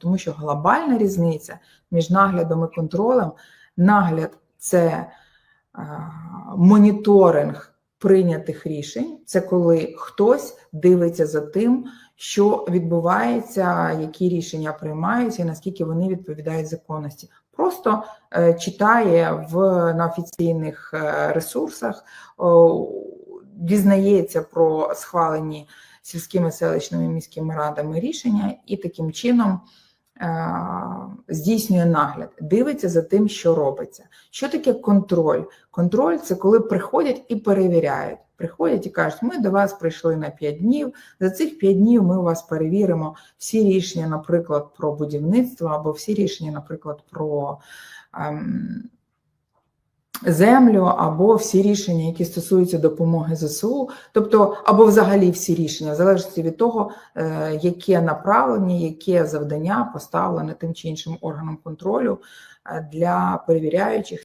тому що глобальна різниця між наглядом і контролем. Нагляд це е, моніторинг прийнятих рішень, це коли хтось дивиться за тим, що відбувається, які рішення приймаються і наскільки вони відповідають законності. Просто е, читає в на офіційних е, ресурсах, дізнається про схвалені сільськими селищними міськими радами рішення і таким чином здійснює нагляд, дивиться за тим, що робиться. Що таке контроль? Контроль це коли приходять і перевіряють. Приходять і кажуть, ми до вас прийшли на 5 днів. За цих 5 днів ми у вас перевіримо всі рішення, наприклад, про будівництво, або всі рішення, наприклад, про ем, землю, або всі рішення, які стосуються допомоги ЗСУ, тобто, або взагалі всі рішення, в залежності від того, е, яке направлення, яке завдання поставлене тим чи іншим органом контролю е, для перевіряючих